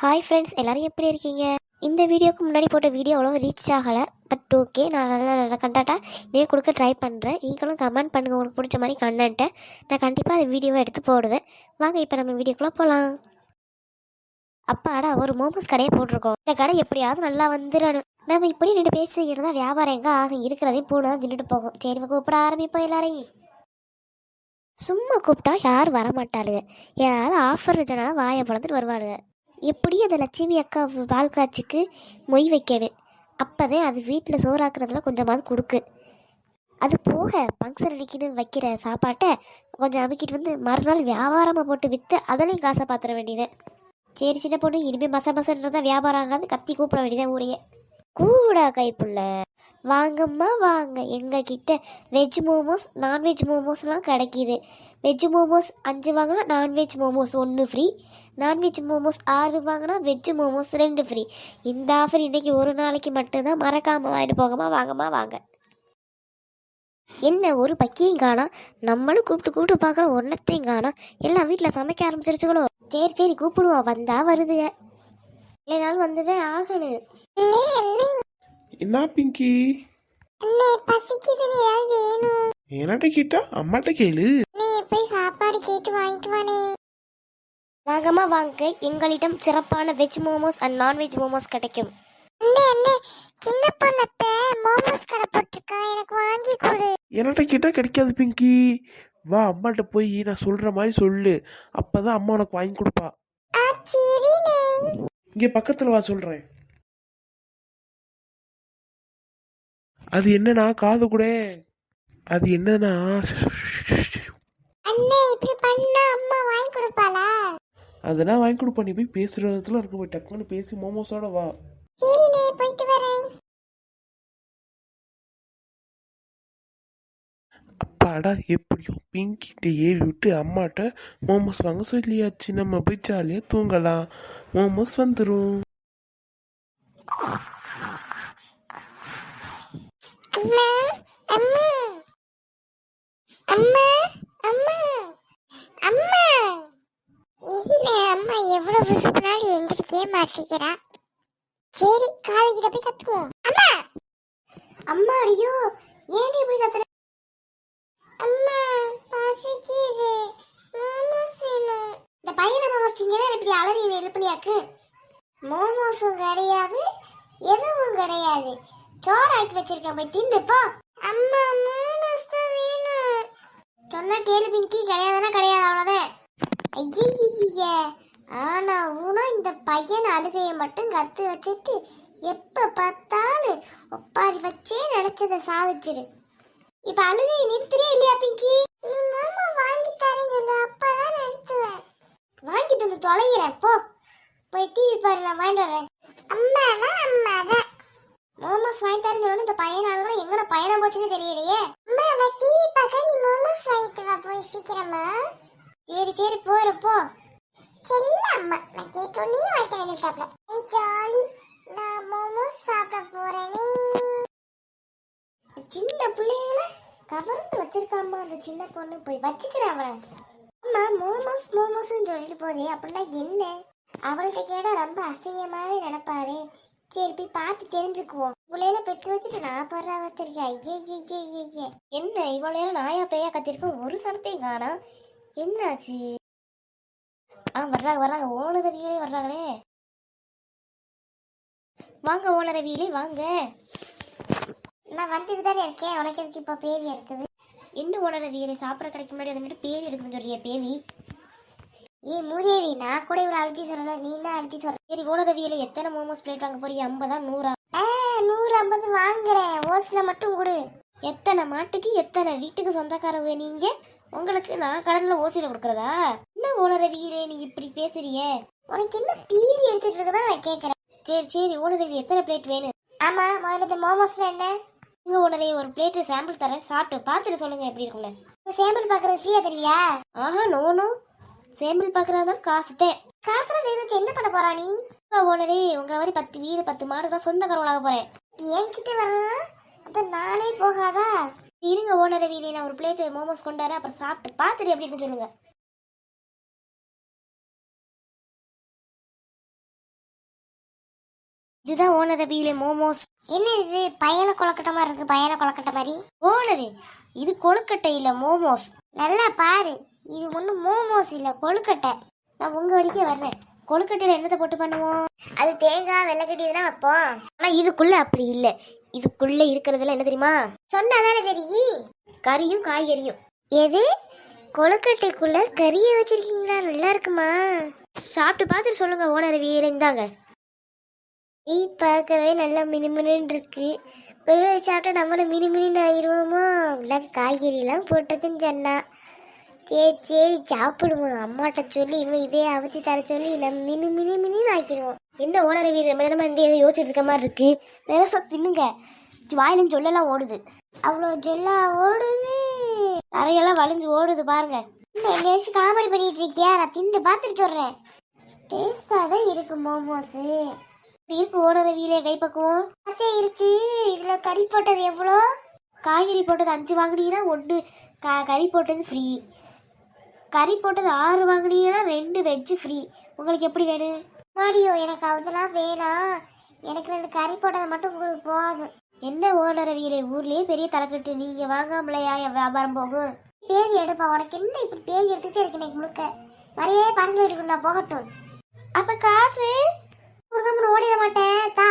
Hi friends எல்லோரும் எப்படி இருக்கீங்க? இந்த வீடியோக்கு முன்னாடி போட்ட வீடியோ அவ்வளோ ரீச் ஆகலை. பட் ஓகே நான் நல்லா நல்ல கண்டாட்டாக இதே கொடுக்க ட்ரை பண்ணுறேன் நீங்களும் கமெண்ட் பண்ணுங்கள் உங்களுக்கு பிடிச்ச மாதிரி கண்டென்ட்டை நான் கண்டிப்பாக அந்த வீடியோவை எடுத்து போடுவேன். வாங்க இப்போ நம்ம வீடியோக்குள்ளே போகலாம் அப்பாடா ஒரு மோமோஸ் கடையை போட்டிருக்கோம். இந்த கடை எப்படியாவது நல்லா வந்துடணும். நம்ம இப்படி ரெண்டு பேசிக்கிட்டு தான் வியாபாரம் எங்கே ஆகும் இருக்கிறதையும் பூனை தான் தின்னுட்டு போகும். சரி கூப்பிட ஆரம்பிப்போம் எல்லாரையும். சும்மா கூப்பிட்டா யாரும் வரமாட்டாளுங்க யாராவது ஆஃபர் இருந்தாலும் வாயை பழந்துட்டு வருவாளுங்க எப்படியும் அந்த லட்சுமி அக்கா பால் மொய் வைக்கணும். அப்போதான் அது வீட்டில் சோறாக்குறதுல கொஞ்சமாவது கொடுக்கு. அது போக ஃபங்க்ஷன் அடிக்கின்னு வைக்கிற சாப்பாட்டை கொஞ்சம் அமுக்கிட்டு வந்து மறுநாள் வியாபாரமாக போட்டு விற்று அதுலேயும் காசை பார்த்துட வேண்டியது. சரி சின்ன பொண்ணு இனிமேல் மச மசன்றதான் வியாபாரம் ஆகாது. கத்தி கூப்பிட வேண்டியதான் ஊரையே. கூடா கைப்புள்ள வாங்கம்மா வாங்க. எங்ககிட்ட வெஜ் மோமோஸ் நான்வெஜ் மோமோஸ்லாம் கிடைக்கிது. வெஜ் மோமோஸ் அஞ்சு வாங்கினா நான்வெஜ் மோமோஸ் ஒன்று ஃப்ரீ நான்வெஜ் மோமோஸ் ஆறு வாங்கினா வெஜ் மோமோஸ் ரெண்டு ஃப்ரீ இந்த ஆஃபர் இன்றைக்கி ஒரு நாளைக்கு மட்டும்தான். மறக்காமல் வாங்கிட்டு போகமா வாங்கம்மா வாங்க. என்ன ஒரு பக்கியும் காணா. நம்மளும் கூப்பிட்டு கூப்பிட்டு பார்க்குறோம் ஒன்றத்தையும் காணா. எல்லாம் வீட்டில் சமைக்க ஆரம்பிச்சிருச்சுங்களோ? சரி சரி கூப்பிடுவோம். வந்தா வருதுங்க இல்லைனாலும் வந்ததே ஆகணும் என்ன பிங்கி? அண்ணே பசிக்குதுன்னு ஏதாவது வேணும்? என்னட்ட கேட்டா? அம்மாட்ட கேளு. நீ போய் சாப்பாடு கேட்டு வாங்கிட்டு வானே வாங்கம்மா வாங்க. எங்களிடம் சிறப்பான veg momos and nonveg momos கிடைக்கும். அண்ணே அண்ணே சின்ன பொண்ணத்த மோமோஸ் கடை போட்டிருக்கா. எனக்கு வாங்கி கொடு. என்னட்ட கேட்டா கிடைக்காது பிங்கி. வா அம்மாட்ட போய் நான் சொல்ற மாதிரி சொல்லு. அப்பதான் அம்மா உனக்கு வாங்கி கொடுப்பா. ஆ சரிண்ணே. இங்க பக்கத்துல வா சொல்றேன். அது என்னன்னா காது கூட. அது என்னன்னா அண்ணே இப்படி பண்ணா அம்மா வாங்கி கொடுப்பாளா? அதெல்லாம் வாங்கி கொடுப்பா. நீ போய் பேசுறதுல இருக்க போய் டக்குன்னு பேசி மோமோஸோட வா. சரிண்ணே போயிட்டு வரேன். அப்பாடா எப்படியோ பிங்கிட்ட ஏறி விட்டு அம்மாட்ட மோமோஸ் வாங்க சொல்லியாச்சு நம்ம போய் ஜாலியா தூங்கலாம். மோமோஸ் வந்துடும் அம்மா அம்மா. அம்மா அம்மா. அம்மா. என்ன அம்மா எவ்வளவு சொன்னாலும் எந்திரிக்கவே மாட்டேங்கிறா சரி காலையில போய் கத்துவோம் அம்மா. அம்மா ஐயோ ஏன் இப்படி கத்துற? அம்மா பசிக்குது. மோமோஸ் வேணும் இந்த பையனை மோமோஸ் திங்க தான் இப்படி அலறி எழுப்பணியாக்கு மோமோஸும் கிடையாது எதுவும் கிடையாது. சோறு ஆக்கி வச்சிருக்கேன் போய் தின்னுப்போ அம்மா மோமோஸ் தான் வேணும். சொன்னா கேளு பிங்கி. கிடையாதுன்னா கிடையாது அவ்வளோதான் ஐயே ஆனா ஊனா இந்த பையன் அழுகையை மட்டும் கத்து வச்சுட்டு எப்ப பார்த்தாலும் ஒப்பாரி வச்சே நினைச்சதை சாதிச்சிரு. இப்ப அழுகையை நிறுத்துறே இல்லையா பிங்கி? நீ மோமோ வாங்கி தரேன்னு சொல்லு அப்பதான் நிறுத்துவேன். வாங்கி தந்து தொலைகிறேன் போ. போய் டிவி பாரு நான் வாங்கிட்டு வரேன். அம்மா தான் அம்மா தான் மோமோஸ் வாங்கி தரேன்னு சொல்லணும் இந்த பையன் அழுகணும் எங்கன பயணம் போச்சுன்னு தெரியலையே. அம்மா நான் டிவி பார்க்க நீ மோமோஸ் வாங்கிட்டு வா போய் சீக்கிரமா. சரி சரி போறேன் போ. செல்ல அம்மா நான் கேட்டோன்னே வந்துட்டாப்ல. ஏய் ஜாலி நான் மோமோஸ் சாப்பிட போறேனே. சின்ன பிள்ளைங்கள கவர்ந்து வச்சிருக்காமா அந்த சின்ன பொண்ணு? போய் வச்சுக்கிறேன் அவரை அம்மா மோமோஸ் மோமோஸ்ன்னு சொல்லிட்டு போதே அப்படின்னா என்ன? அவள்கிட்ட கேட்டா ரொம்ப அசிங்கமாவே நினைப்பாரு சரி போய் பார்த்து தெரிஞ்சுக்குவோம். இவ்வளோ பெற்று வச்சுட்டு நான் படுற அவஸ்தை இருக்கேன் ஐயே ஐயே ஐயே என்ன இவ்வளோ நேரம் நாயா பேயா கத்திருக்கோம்? ஒரு சனத்தையும் காணோம். என்னாச்சு? ஆ வர்றாங்க வர்றாங்க. ஓனரவியிலே வர்றாங்களே. வாங்க ஓனரவியிலே வாங்க. நான் வந்துட்டு தானே இருக்கேன். உனக்கு எதுக்கு இப்போ பேதி இருக்குது? என்ன உணர வீரை சாப்பிட கிடைக்க முன்னாடி அதை மட்டும் பேதி எடுக்கணும்னு சொல்றிய பேதி. ஏ மூதேவி நான் கூட இவ்வளோ அழுத்தி சொல்லல. நீ தான் அழுத்தி சொல்ற. சரி ஓனர வீல எத்தனை மோமோஸ் பிளேட் வாங்க போறிய? ஐம்பதா நூறா? ஆ நூறு ஐம்பது வாங்குறேன். ஓசில மட்டும் கொடு. எத்தனை மாட்டுக்கு எத்தனை வீட்டுக்கு சொந்தக்காரங்க நீங்க? உங்களுக்கு நான் கடல்ல ஓசில கொடுக்கறதா? என்ன ஓனர வீரே நீ இப்படி பேசுறிய உனக்கு என்ன பீதி எடுத்துட்டு இருக்கதான் நான் கேட்கறேன் சரி சரி ஓனர எத்தனை பிளேட் வேணும்? ஆமா முதல்ல இந்த மோமோஸ்ல என்ன? இங்க உடனே ஒரு பிளேட் சாம்பிள் தரேன். சாப்பிட்டு பார்த்துட்டு சொல்லுங்க எப்படி இருக்கும்னு. சாம்பிள் பார்க்கறது ஃப்ரீயா தருவியா ஆஹா நோ நோ சாம்பிள் பார்க்கறதா? காசு தே காசுல செய்து என்ன பண்ண போறா நீ? ஓனரே உங்களை மாதிரி பத்து வீடு பத்து மாடுலாம் சொந்த கரவலாக போறேன். என்கிட்ட வரலாம் அப்ப நானே போகாதா? இருங்க ஓனரை வீதி நான் ஒரு பிளேட் மோமோஸ் கொண்டாரு அப்புறம் சாப்பிட்டு பார்த்துட்டு எப்படி இருக்குன்னு சொல்லுங்க. இதுதான் ஓனர் ரவியிலே மோமோஸ். என்ன இது? பயண மாதிரி இருக்கு பயண கொலக்கட்டை மாதிரி. ஓனரு இது கொழுக்கட்டை இல்லை மோமோஸ். நல்லா பாரு இது ஒன்றும் மோமோஸ் இல்லை கொழுக்கட்டை. நான் உங்க வழிக்கே வர்றேன். கொழுக்கட்டையில் என்னத்தை போட்டு பண்ணுவோம்? அது தேங்காய் வெள்ளைக்கட்டி இதெல்லாம் வைப்போம். ஆனால் இதுக்குள்ள அப்படி இல்லை. இதுக்குள்ள இருக்கிறதெல்லாம் என்ன தெரியுமா? சொன்னாதானே தெரியும். கறியும் காய்கறியும். எது? கொழுக்கட்டைக்குள்ள கறியை வச்சிருக்கீங்களா? நல்லா இருக்குமா? சாப்பிட்டு பார்த்துட்டு சொல்லுங்க ஓனர் ரவியில நீ பார்க்கவே நல்லா மினுமினுன்னு இருக்கு. ஒரு வேளை சாப்பிட்டா நம்மளும் மினுமினுன்னு ஆயிடுவோமோ உள்ள காய்கறிலாம் போட்டிருக்குன்னு சொன்னா. சரி சரி சாப்பிடுவோம். அம்மாட்ட சொல்லி இனிமே இதே அவிச்சு தர சொல்லி நம்ம மினு மினு மினின்னு ஆக்கிடுவோம். என்ன ஓனர் ரவி ரொம்ப நேரமா இந்த ஏதோ யோசிச்சுட்டு இருக்க மாதிரி இருக்கு? நேரசா தின்னுங்க. வாயிலும் சொல்லலாம் ஓடுது. அவ்வளோ சொல்லா ஓடுது. தரையெல்லாம் வளைஞ்சு ஓடுது பாருங்க. என்ன என்ன வச்சு காமெடி பண்ணிட்டு இருக்கியா? நான் தின்னு பார்த்துட்டு சொல்கிறேன் டேஸ்டாக தான் இருக்கு மோமோஸு. இருக்கு ஓனர் கை பக்குவம். அதே இருக்கு. இவ்வளோ கறி போட்டது எவ்வளோ காய்கறி போட்டது அஞ்சு வாங்கினீங்கன்னா ஒன்று கா கறி போட்டது ஃப்ரீ கறி போட்டது ஆறு வாங்கினீங்கன்னா ரெண்டு வெஜ்ஜு ஃப்ரீ உங்களுக்கு எப்படி வேணும்? மாடியோ எனக்கு அதெல்லாம் வேணாம். எனக்கு ரெண்டு கறி போட்டதை மட்டும் உங்களுக்கு போதும். என்ன ஓனர் வீலே ஊர்லேயே பெரிய தலைக்கட்டு நீங்கள் வாங்காமலையா என் வியாபாரம் போகும்? பேதி எடுப்பா உனக்கு என்ன இப்படி பேதி எடுத்துகிட்டே இருக்கு இன்னைக்கு முழுக்க? நிறைய பார்சல் எடுக்கணும் நான் போகட்டும். அப்போ காசு? குறுக்கம்னு ஓடிட மாட்டேன். தா.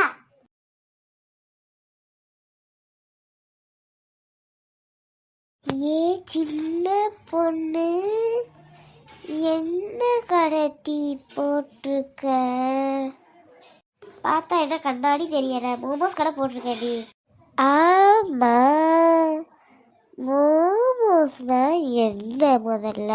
ஏ சின்ன பொண்ணு என்ன கடத்தி போட்டிருக்க? பார்த்தா என்ன கண்ணாடி தெரியல. மோமோஸ் கடை போட்டிருக்க நீ ஆமா. மோமோஸ்னா என்ன முதல்ல?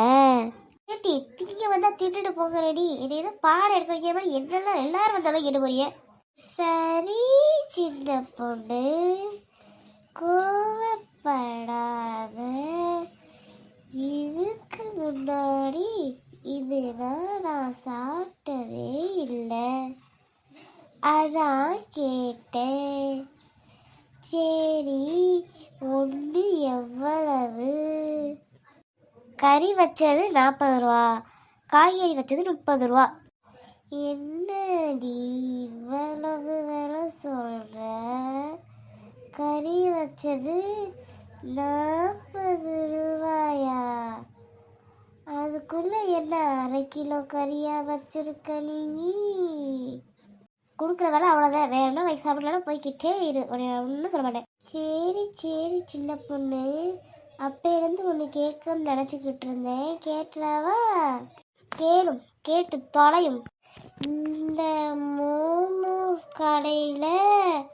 ஏட்டி திங்க வந்தால் திட்டுட்டு போங்க ரெடி என்னை ஏதோ பாடம் எடுக்க வைக்கிற மாதிரி என்னெல்லாம் எல்லாரும் வந்தாலும் கேட்டு போறிய சரி சின்ன பொண்ணு. கோவப்படாத. இதுக்கு முன்னாடி இதுனா நான் சாப்பிட்டதே இல்லை. அதான் கேட்டேன். சரி ஒன்று எவ்வளவு? கறி வச்சது நாற்பது ரூபா காய்கறி வச்சது முப்பது ரூபா. என்னடி இவ்வளவு வேலை சொல்கிற கறி வச்சது நாற்பது ரூபாயா? அதுக்குள்ளே என்ன அரை கிலோ கறியாக வச்சிருக்க நீ? கொடுக்குற வேலை அவ்வளோதான் வேணும்னா வயசு சாப்பிடலாம் போய்கிட்டே இரு. ஒன்றும் சொல்ல மாட்டேன். சரி சரி சின்ன பொண்ணு. அப்பையிலேருந்து ஒன்று கேட்கணும்னு நினச்சிக்கிட்டு இருந்தேன். கேட்டுறாவா கேளும் கேட்டு தொலையும். இந்த மோமோஸ் கடையில்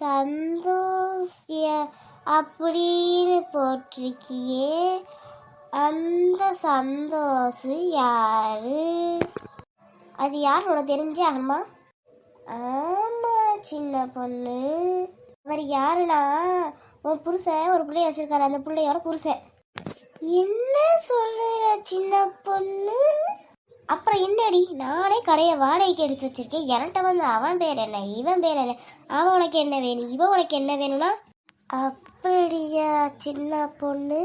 சந்தோஷிய அப்படின்னு போட்டிருக்கியே அந்த சந்தோஷ் யாரு? அது யார்? உனக்கு தெரிஞ்சே ஆகணுமா ஆமா சின்ன பொண்ணு. அவர் யாருன்னா உன் புருஷன் ஒரு பிள்ளைய வச்சிருக்காரு அந்த பிள்ளையோட புருஷன். என்ன சொல்லுற சின்ன பொண்ணு? அப்புறம் என்னடி? நானே கடையை வாடகைக்கு எடுத்து வச்சிருக்கேன். என்கிட்ட வந்து அவன் பேர் என்ன இவன் பேர் என்ன அவன் உனக்கு என்ன வேணும் இவன் உனக்கு என்ன வேணும்னா? அப்படியா சின்ன பொண்ணு?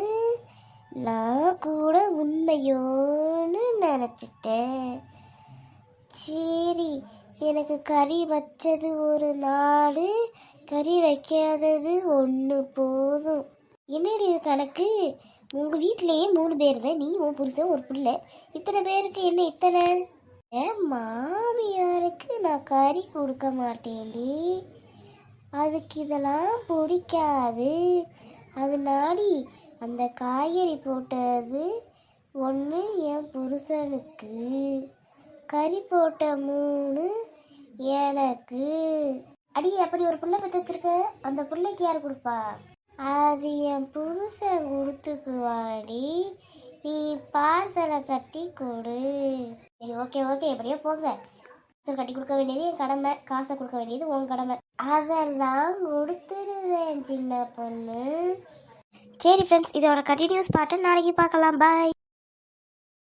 நான் கூட உண்மையோன்னு நினச்சிட்டேன். சரி எனக்கு கறி வச்சது ஒரு நாலு கறி வைக்காதது ஒன்று போதும். என்னடி இது கணக்கு? உங்கள் வீட்டிலேயே மூணு பேர் தான் நீ உன் புருஷன் ஒரு பிள்ளை. இத்தனை பேருக்கு என்ன இத்தனை? என் மாமியாருக்கு நான் கறி கொடுக்க மாட்டேன்டி. அதுக்கு இதெல்லாம் பிடிக்காது. அதனாடி அந்த காய்கறி போட்டது ஒன்று என் புருஷனுக்கு. கறி போட்ட மூணு எனக்கு. அடி அப்படி ஒரு பிள்ளை பற்றி வச்சிருக்க? அந்த பிள்ளைக்கு யார் கொடுப்பா? அது என் புருஷன் கொடுத்துக்குவாடி. நீ பார்சலை கட்டி கொடு. சரி ஓகே ஓகே எப்படியோ போங்க. பார்சல் கட்டி கொடுக்க வேண்டியது என் கடமை. காசை கொடுக்க வேண்டியது உன் கடமை. அதெல்லாம் கொடுத்துருவேன் சின்ன பொண்ணு. சரி ஃப்ரெண்ட்ஸ் இதோட கண்டினியூஸ் பாட்டை நாளைக்கு பார்க்கலாம். பாய்